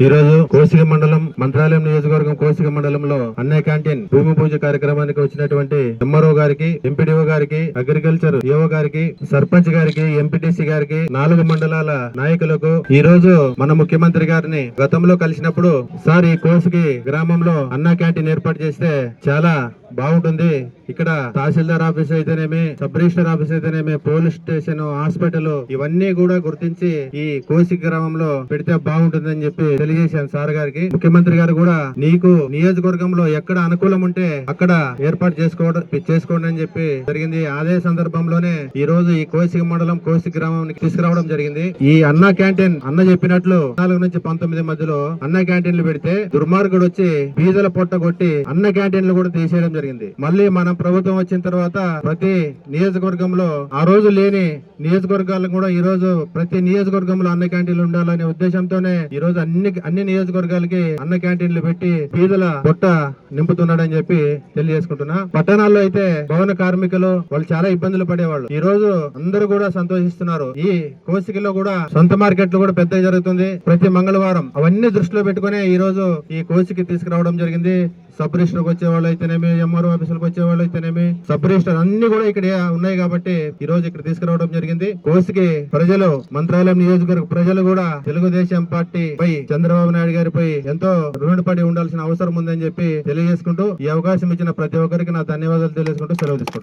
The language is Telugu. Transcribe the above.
కోసిక మండలం మంత్రాలయం నియోజకవర్గం కోసిక మండలంలో అన్న క్యాంటీన్ భూమి పూజ కార్యక్రమానికి వచ్చినటువంటి ఎంఆర్ఓ గారికి ఎంపీడీఓ గారికి అగ్రికల్చర్ ఏఓ గారికి సర్పంచ్ గారికి ఎంపీటీసీ గారికి నాలుగు మండలాల నాయకులకు ఈ రోజు మన ముఖ్యమంత్రి గారిని గతంలో కలిసినప్పుడు సార్ ఈ కోసికి గ్రామంలో అన్న క్యాంటీన్ ఏర్పాటు చేస్తే చాలా బాగుంటుంది. ఇక్కడ తహసీల్దార్ ఆఫీస్ అయితేనేమి సబ్ రిజిస్టర్ ఆఫీస్ అయితేనేమి పోలీస్ స్టేషన్ హాస్పిటల్ ఇవన్నీ కూడా గుర్తించి ఈ కోసి గ్రామంలో పెడితే బాగుంటుందని చెప్పి తెలియజేశాను సార్ గారికి. ముఖ్యమంత్రి గారు కూడా నీకు నియోజకవర్గంలో ఎక్కడ అనుకూలం ఉంటే అక్కడ ఏర్పాటు చేసుకోవడం చేసుకోండి అని చెప్పి జరిగింది. అదే సందర్భంలోనే ఈ రోజు ఈ కోసి మండలం కోసి గ్రామానికి తీసుకురావడం జరిగింది. ఈ అన్న క్యాంటీన్ అన్న చెప్పినట్లు నాలుగు నుంచి పంతొమ్మిది మధ్యలో అన్న క్యాంటీన్లు పెడితే దుర్మార్గుడు వచ్చి బీదల పొట్ట కొట్టి అన్న క్యాంటీన్లు కూడా తీసేయడం జరిగింది. మళ్ళీ మనం ప్రభుత్వం వచ్చిన తర్వాత ప్రతి నియోజకవర్గంలో ఆ రోజు లేని నియోజకవర్గాలను కూడా ఈ రోజు ప్రతి నియోజకవర్గంలో అన్న క్యాంటీన్లు ఉండాలనే ఉద్దేశంతోనే ఈ రోజు అన్ని అన్ని నియోజకవర్గాలకి అన్న క్యాంటీన్లు పెట్టి బీదల పొట్ట నింపుతున్నాడని చెప్పి తెలియజేసుకుంటున్నా. పట్టణాల్లో అయితే భవన కార్మికులు వాళ్ళు చాలా ఇబ్బందులు పడేవాళ్ళు. ఈ రోజు అందరూ కూడా సంతోషిస్తున్నారు. ఈ కోసికలో కూడా సొంత మార్కెట్లు కూడా పెద్ద జరుగుతుంది. ప్రతి మంగళవారం అవన్నీ దృష్టిలో పెట్టుకునే ఈ రోజు ఈ కోసికి తీసుకురావడం జరిగింది. సబ్ రిజిస్టర్ వచ్చే వాళ్ళు అయితేనేమి ఎంఆర్ఓ ఆఫీసులకు వచ్చే వాళ్ళు అయితేనేమి సబ్ రిజిస్టర్ అన్ని కూడా ఇక్కడ ఉన్నాయి కాబట్టి ఈ రోజు ఇక్కడ తీసుకురావడం జరిగింది. కోసికి ప్రజలు మంత్రాలయం నియోజకవర్గ ప్రజలు కూడా తెలుగుదేశం పార్టీ పై చంద్రబాబు నాయుడు గారిపై ఎంతో రుణపడి ఉండాల్సిన అవసరం ఉందని చెప్పి తెలియజేసుకుంటూ ఈ అవకాశం ఇచ్చిన ప్రతి ఒక్కరికి నా ధన్యవాదాలు తెలియజేసుకుంటూ సెలవు తీసుకుంటున్నాను.